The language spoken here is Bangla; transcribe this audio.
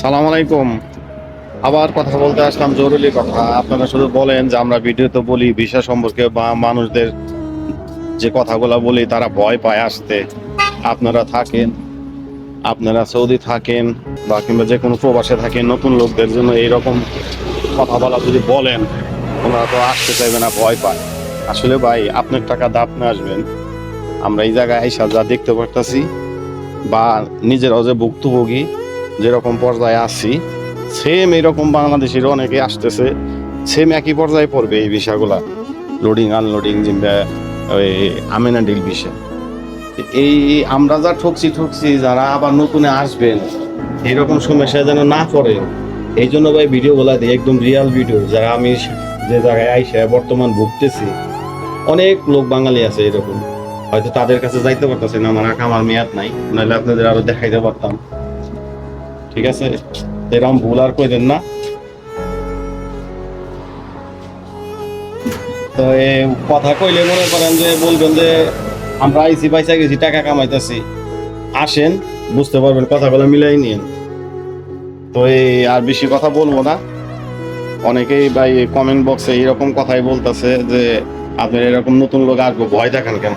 সালাম আলাইকুম। আবার কথা বলতে আসলাম, জরুরি কথা। আপনারা শুধু বলেন যে আমরা ভিডিওতে বলি, ভিসা সম্পর্কে বা মানুষদের যে কথাগুলো বলি, তারা ভয় পায় আসতে। আপনারা থাকেন, আপনারা সৌদি থাকেন, বা কিংবা যে কোনো প্রবাসে থাকেন, নতুন লোকদের জন্য এইরকম কথা বলা যদি বলেন, ওনারা তো আসতে চাইবে না, ভয় পায়। আসলে ভাই, আপনার টাকা দা আপনি আসবেন। আমরা এই জায়গায় আইসা যা দেখতে পারতাছি, বা নিজেরাও যে ভুক্তভোগী যেরকম পর্যায়ে আছি সেম এরকম বাংলাদেশের অনেকে আসতেছে সেম একই পর্যায়ে পড়বে এই বিষয়গুলা লোডিং আনলোডিং কিংবা ওই আমেনা ডিল বিষয় এই আমরা যা ঠকছি ঠকছি, যারা আবার নতুনে আসবেন, এরকম সমস্যা যেন না পড়ে। এই জন্য ভাই ভিডিওগুলা দিই একদম রিয়াল ভিডিও যারা আমি যে জায়গায় আইসে বর্তমান ভুগতেছি, অনেক লোক বাঙালি আছে এরকম। হয়তো তাদের কাছে যাইতে পারতেছে না, আমার আমার মেয়াদ নাই, নাহলে আপনাদের আরও দেখাইতে পারতাম। ঠিক আছে? এরকম ভুল আর কইলেন না। তো এ কথা কইলে মনে করেন যে বলবেন যে, আমরা আইসি পয়সা গেছি, টাকা কামাইতেছি। আসেন, বুঝতে পারবেন, কথাগুলো মিলাই নিন তো এই আর বেশি কথা বলব না। অনেকেই ভাই কমেন্ট বক্সে এরকম কথাই বলতেছে যে, আপনার এরকম নতুন লোক আসব ভয় দেখান কেন?